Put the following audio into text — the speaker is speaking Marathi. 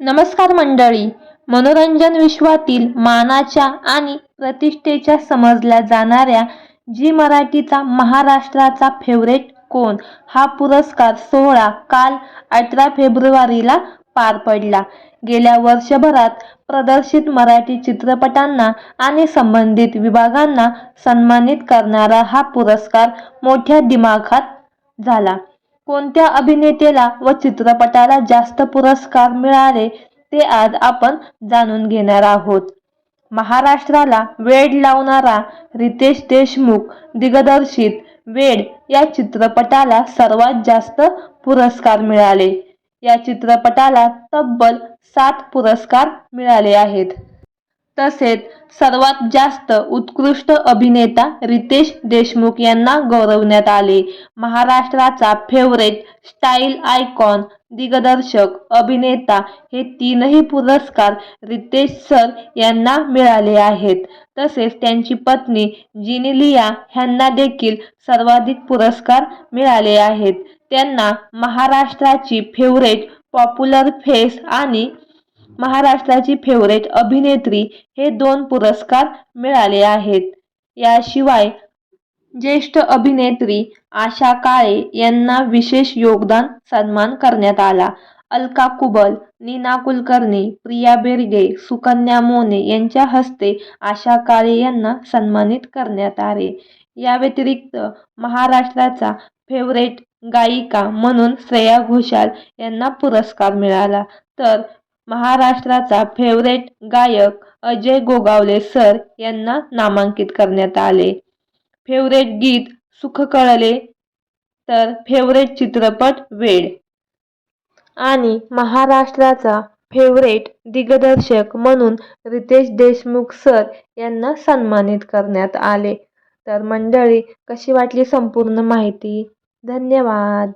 नमस्कार मंडळी. मनोरंजन विश्वातील मानाच्या आणि प्रतिष्ठेच्या समजल्या जाणाऱ्या जी मराठीचा महाराष्ट्राचा फेवरेट कोण? हा पुरस्कार सोहळा काल अठरा फेब्रुवारीला पार पडला. गेल्या वर्षभरात प्रदर्शित मराठी चित्रपटांना आणि संबंधित विभागांना सन्मानित करणारा हा पुरस्कार मोठ्या दिमाखात झाला. कोणत्या अभिनेतेला व चित्रपटाला जास्त पुरस्कार मिळाले ते आज आपण जाणून घेणार आहोत. महाराष्ट्राला वेड लावणारा रितेश देशमुख दिग्दर्शित वेड या चित्रपटाला सर्वात जास्त पुरस्कार मिळाले. या चित्रपटाला तब्बल सात पुरस्कार मिळाले आहेत. तसेच सर्वात जास्त उत्कृष्ट अभिनेता रितेश देशमुख यांना गौरवण्यात आले. महाराष्ट्राचा फेवरेट स्टाईल आयकॉन दिग्दर्शक अभिनेता हे तीनही पुरस्कार रितेश सर यांना मिळाले आहेत. तसेच त्यांची पत्नी जिनिलिया ह्यांना देखील सर्वाधिक पुरस्कार मिळाले आहेत. त्यांना महाराष्ट्राची फेवरेट पॉप्युलर फेस आणि महाराष्ट्राची फेवरेट अभिनेत्री हे दोन पुरस्कार मिळाले आहेत. याशिवाय ज्येष्ठ अभिनेत्री आशा काळे यांना विशेष योगदान सन्मान करण्यात आला. अलका कुबल नीना कुलकर्णी प्रिया बेर्गे सुकन्या मोने यांच्या हस्ते आशा काळे यांना सन्मानित करण्यात आले. या व्यतिरिक्त महाराष्ट्राचा फेवरेट गायिका म्हणून श्रेया घोषाल यांना पुरस्कार मिळाला. तर महाराष्ट्राचा फेवरेट गायक अजय गोगावले सर यांना नामांकित करण्यात आले. फेवरेट गीत सुख कळले तर फेवरेट चित्रपट वेड. आणि महाराष्ट्राचा फेवरेट दिग्दर्शक म्हणून रितेश देशमुख सर यांना सन्मानित करण्यात आले. तर मंडळी कशी वाटली संपूर्ण माहिती? धन्यवाद.